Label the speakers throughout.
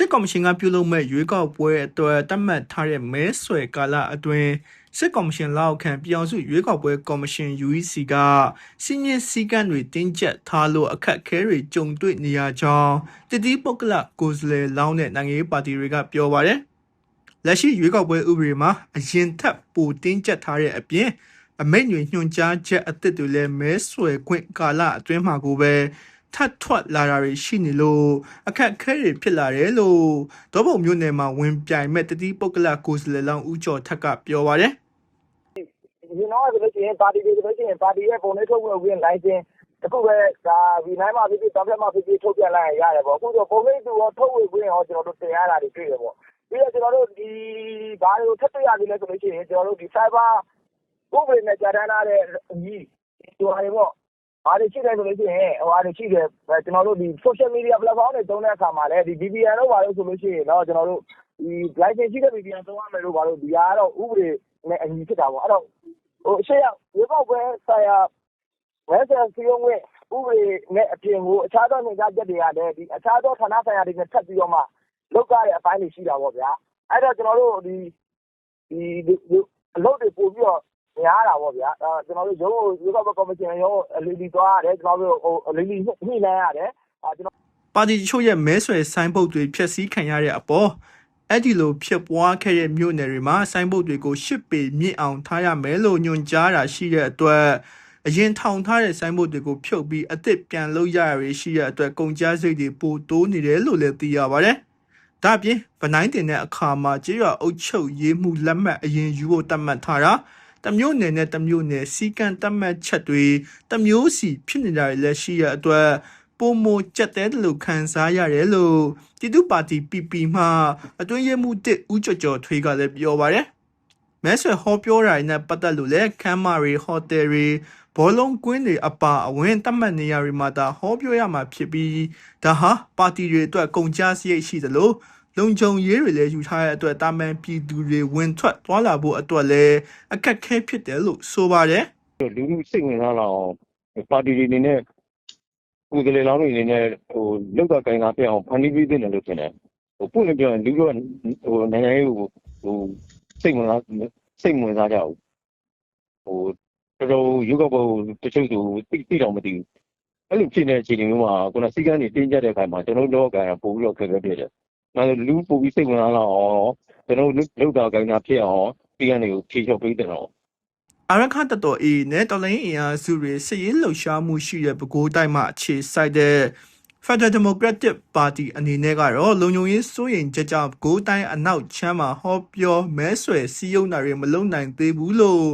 Speaker 1: စစ်ကော်မရှင်ကပြုလုပ်မဲ့ရွေးကောက်ပွဲအတွက်တတ်မှတ်ထားတဲ့မဲဆွယ်ကာလအတွင်းစစ်ကော်မရှင်လက်အောက်ခံပြောင်စုရွေးကောက်ပွဲကော်မရှင် UEC ကစီမင်းစည်းကမ်းတွေတင်းကျပ်ထားလို့အခက်အခဲတွေကြုံတွေ့နေရကြောင်းတတိပုဂ္ဂလကိုယ်စားလှယ်လောင်းတဲ့နိုင်ငံရေးပါတီတွေကပြောပါတယ်လက်ရှိရွေးကောက်ပွဲဥပဒေမှာအရင်ထက်ပိုတင်းကျပ်ထားတဲ့အပြင်အမိန့်တွေညွှန်ကြားချက်အသစ်တွေလည်းမဲဆွယ်ခွင့်ကာလအတွင်းမှာကိုပဲ ထပ်ထွက်လာတာတွေရှိနေလို့အခက်အခဲတွေဖြစ်လာတယ်လို့ဒေါဘုံမြို့နယ်မှာဝင်ပြိုင်မဲ့တတိပုဂ္ဂလကိုယ်စားလှယ်လောင်းဦးကျော်ထက်ကပြောပါတယ်
Speaker 2: ဒီနောက်ဆိုလို့ရှိရင်ပါတီတွေဆိုလို့ရှိရင်ပါတီရဲ့ပုံလေးထုတ်ဝင်ဝင်လိုင်းချင်းတခုပဲဒါဒီနိုင်မှာဖြစ်ဖြစ်တောက်ဖက်မှာဖြစ်ဖြစ်ထုတ်ပြန်လိုက်ရင်ရတယ်ပေါ့အခုဆိုပုံလေးသူရောထုတ်ဝင်ဝင်ရောကျွန်တော်တို့တင်ရတာတွေတွေ့ရပေါ့ပြီးတော့ကျွန်တော်တို့ဒီဘာတွေကိုထပ်တွေ့ရပြီလဲဆိုလို့ရှိရင်ကျွန်တော်တို့ဒီ cyber ဥပဒေနဲ့ကြာတန်းလာတဲ့အကြီးဒီဟာတွေပေါ့ အားတွေရှိတယ်ဆိုလို့ရှိရင်ဟိုအားတွေရှိတယ်ကျွန်တော်တို့ဒီ social media platform တွေသုံးတဲ့အခါမှာလည်းဒီ VPN တော့ပါလို့ဆိုလို့ရှိရင်တော့ကျွန်တော်တို့ဒီ license ရှိတဲ့ VPN သုံးရမယ်လို့ပါလို့ဒီဟာကတော့ဥပဒေနဲ့အညီဖြစ်တာပေါ့အဲ့တော့ဟိုအရှိရရေပေါက်ပွဲဆိုင်ရာဝဲဆန်စီယုံဝင်ဥပဒေနဲ့အပြင်ကိုအခြားသောညွှန်ကြားချက်တွေရတယ်ဒီအခြားသောဌာနဆိုင်ရာတွေနဲ့ထပ်ပြီးတော့မှလောက်ကြတဲ့အပိုင်းတွေရှိတာပေါ့ဗျာအဲ့တော့ကျွန်တော်တို့ဒီဒီအလုပ်တွေပို့ပြီးတော့ များတာပေါ့ဗျာအဲကျွန်တော်တို့ရုံးကိုရေပေါက်ပွဲကော်မရှင်ရုံးအလီလီသွားရတယ်ကျွန်တော်တို့ဟိုအလီလီညှိနှိုင်းရတယ်အဲကျွန်တော်
Speaker 1: ပါတီတချို့ရဲ့မဲဆွယ်ဆိုင်းပုတ်တွေဖျက်ဆီးခံရတဲ့အပေါ်အဲ့ဒီလိုဖြစ်ပွားခဲ့တဲ့မြို့နယ်တွေမှာဆိုင်းပုတ်တွေကိုရှစ်ပေမြင့်အောင်ထားရမယ်လို့ညွှန်ကြားတာရှိတဲ့အတွက်အရင်ထောင်ထားတဲ့ဆိုင်းပုတ်တွေကိုဖြုတ်ပြီးအစ်စ်ပြန်လုပ်ရရရှိတဲ့အတွက်ကုန်ကျစရိတ်တွေပိုတိုးနေတယ်လို့လည်းသိရပါတယ်။ဒါ့အပြင်ဗနိုင်တင်တဲ့အခါမှာကြေးရွာအုပ်ချုပ်ရေးမှုလက်မှတ်အရင်ယူဖို့တတ်မှတ်ထားတာ တမျိုးနယ်နဲ့တမျိုးနယ်စီကံတတ်မှတ်ချက်တွေတမျိုးစီဖြစ်နေတာတွေလည်းရှိရတဲ့အတွက်ပုံမကြက်တဲ့လို့ခံစားရတယ်လို့ပြည်သူ့ပါတီ PP မှအတွင်းရေးမှုတစ်ဦးကျော်ကျော်ထွေးကလည်းပြောပါတယ်။မဲဆွယ်ဟောပြောတာနဲ့ပတ်သက်လို့လည်းခမ်းမာရီဟိုတယ်ရီဘောလုံးကွင်းတွေအပါအဝင်တတ်မှတ်နေရာတွေမှာဒါဟောပြောရမှာဖြစ်ပြီးဒါဟာပါတီတွေအတွက်ကုန်ကျစရိတ်ရှိသလို လုံခြုံရေးတွေလည်းယူထားတဲ့အတွက်တာမန်ပြည်သူတွေဝင်ထွက်သွားလာဖို့အတွက်လည်းအခက်ခဲဖြစ်တယ်လို့ဆိုပါတယ်
Speaker 3: လူမှုစိတ်ဝင်စားလာအောင်ပါတီတွေအနေနဲ့ကိုယ်ကလေးလောင်းတွေအနေနဲ့ဟိုလောက်တာကင်တာပြအောင်ဖန်တီးပေးတဲ့လို့ထင်တယ်ဟိုပုံနဲ့ပြောရင်လူတို့ဟိုနိုင်ငံရေးကိုဟိုစိတ်ဝင်စားစိတ်ဝင်စားကြအောင်ဟိုတော်တော်ရုပ်ကပေါ်တချို့သူသိသိတော့မသိဘူးအဲ့လိုဖြစ်နေတဲ့အခြေအနေမျိုးမှာခုနစီကန်းတွေတင်းကျပ်တဲ့အခါမှာကျွန်တော်တို့တော့ကပို့ပြီးတော့ခက်ခဲပြတယ်။နောက် လူပို့ပြီးစိတ်ဝင်စားလာအောင်ကျွန်တော်တို့လောက်တာကင်တာဖြစ်အောင်စီကန်းတွေကိုဖြေချော်ပေးတဲ့တော့
Speaker 1: အာရခတတော်အေနဲ့တော်လိုင်းအင်အားစုတွေစစ်ရေးလှုပ်ရှားမှုရှိတဲ့ပဲခူးတိုင်းမှာအခြေစိုက်တဲ့ Federal Democratic Party အနေနဲ့ကတော့လုံခြုံရေးစိုးရိမ်ချက်ကြောင့်ပဲခူးတိုင်းအနောက်ချမ်းမှာဟောပြောမဲဆွယ်စည်းရုံးတာတွေမလုပ်နိုင်သေးဘူးလို့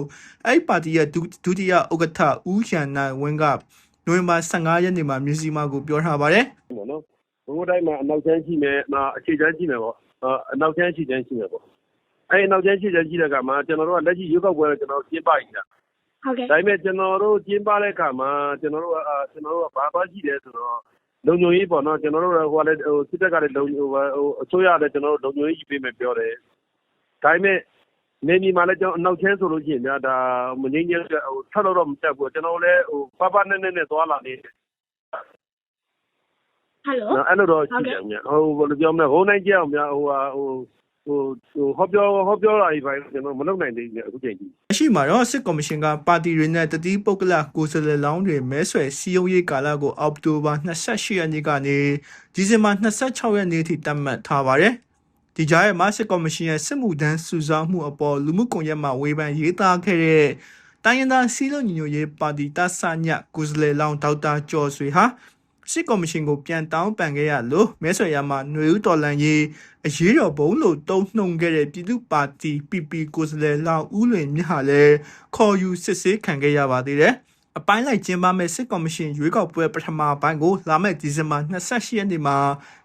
Speaker 1: အဲ့ပါတီရဲ့ဒုဒုတိယဥက္ကဋ္ဌဦးရန်နိုင်ဝင်းကနိုဝင်ဘာ15ရက်နေ့မှာမြစည်းမကိုပြောထားပါတယ်
Speaker 4: ပေါ့နော်ဘိုးတိုင်းမှာအနောက်ချမ်းရှိမယ်အအခြေချမ်းရှိမယ်ပေါ့အနောက်ချမ်းရှိချမ်းရှိမယ်ပေါ့အဲအနောက်ချမ်းရှိချမ်းရှိတဲ့ကမှာကျွန်တော်တို့ကလက်ရှိရွေးကောက်ပွဲကျွန်တော်ကျင်းပနေတာ
Speaker 5: ဟုတ်ကဲ့
Speaker 4: ဒါပေမဲ့ကျွန်တော်တို့ကျင်းပတဲ့အခါမှာကျွန်တော်တို့ကကျွန်တော်တို့ကဘာဘာရှိတယ်ဆိုတော့လုံခြုံရေးပေါ့နော်ကျွန်တော်တို့ကဟိုကလည်းဟိုစစ်တပ်ကလည်းလုံဟိုအစိုးရလည်းကျွန်တော်တို့လုံခြုံရေးပေးမယ်ပြောတယ်ဒါပေမဲ့နေမြေမှာလည်းကျွန်တော်အနောက်ချမ်းဆိုလို့ရှိရင်ဗျာဒါမငိမ့်ညက်ဟိုထပ်တော့မတက်ဘူးကျွန်တော်လည်းဟိုပပနဲ့နဲ့နဲ့သွားလာနေတယ်
Speaker 5: ဟယ်လို
Speaker 4: နော်အဲ့လိုတော့ရှိတယ်မြတ်ဟိုဘယ်လိုပြောမလဲဟိုနိုင်ကြအောင်မြတ်ဟိုဟာဟိုဟိုဟိုဟောပြောဟောပြောတာကြီးပိုင်းကျွန်တော်မလုပ်နိုင်သေးဘူးမြတ်အခုချိန်ကြီး
Speaker 1: အရှိမှာတော့စစ်ကော်မရှင်ကပါတီတွေနဲ့တတိပုဂ္ဂလကိုယ်စားလှယ်လောင်းတွေမဲဆွယ်စည်းရုံးရေးကာလကိုအောက်တိုဘာ28ရက်နေ့ကနေဒီဇင်ဘာ26ရက်နေ့ထိတတ်မှတ်ထားပါတယ်။ဒီကြားရဲ့မှာစစ်ကော်မရှင်ရဲ့စစ်မှုထမ်းစုဆောင်းမှုအပေါ်လူမှုကွန်ရက်မှာဝေဖန်ရေးသားခဲ့တဲ့တိုင်းရင်းသားစီးလုံးညီညွတ်ရေးပါတီတဆညကိုယ်စားလှယ်လောင်းဒေါက်တာကျော်ဆွေဟာ စစ်ကော်မရှင်ကိုပြန်တောင်းပန်ခဲ့ရလို့မဲဆွယ်ရမှာຫນွေဦးတော်လန်ရေးအရေးတော်ဘုံလို့တုံ့နှုံခဲ့တဲ့ပြည်သူ့ပါတီ PP ကိုယ်စားလှယ်လောင်းဦးလွင်မြဟာလည်းခေါ်ယူစစ်ဆေးခံခဲ့ရပါသေးတယ်။အပိုင်းလိုက်ကျင်းပမဲ့စစ်ကော်မရှင်ရွေးကောက်ပွဲပထမပိုင်းကိုလာမယ့်ဒီဇင်ဘာ28ရက်နေ့မှာ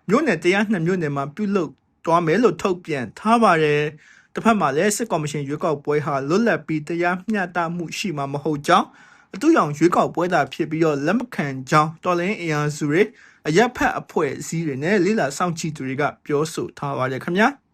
Speaker 1: မြို့နယ်တရားနှစ်မြို့နယ်မှာပြုလုပ်သွားမယ်လို့ထုတ်ပြန်ထားပါတယ်။တစ်ဖက်မှာလည်းစစ်ကော်မရှင်ရွေးကောက်ပွဲဟာလွတ်လပ်ပြီးတရားမျှတမှုရှိမှာမဟုတ်ကြောင်း အတူရောင်ရွေးကောက်ပွဲသာဖြစ်ပြီးတော့လက်မခံကြောင်းတော်လင်းအင်အားစုတွေအရက်ဖက်အဖွဲ့အစည်းတွေနဲ့လိလာစောင့်ကြည့်သူတွေကပြောဆိုထားပါတယ်ခင်ဗျာ။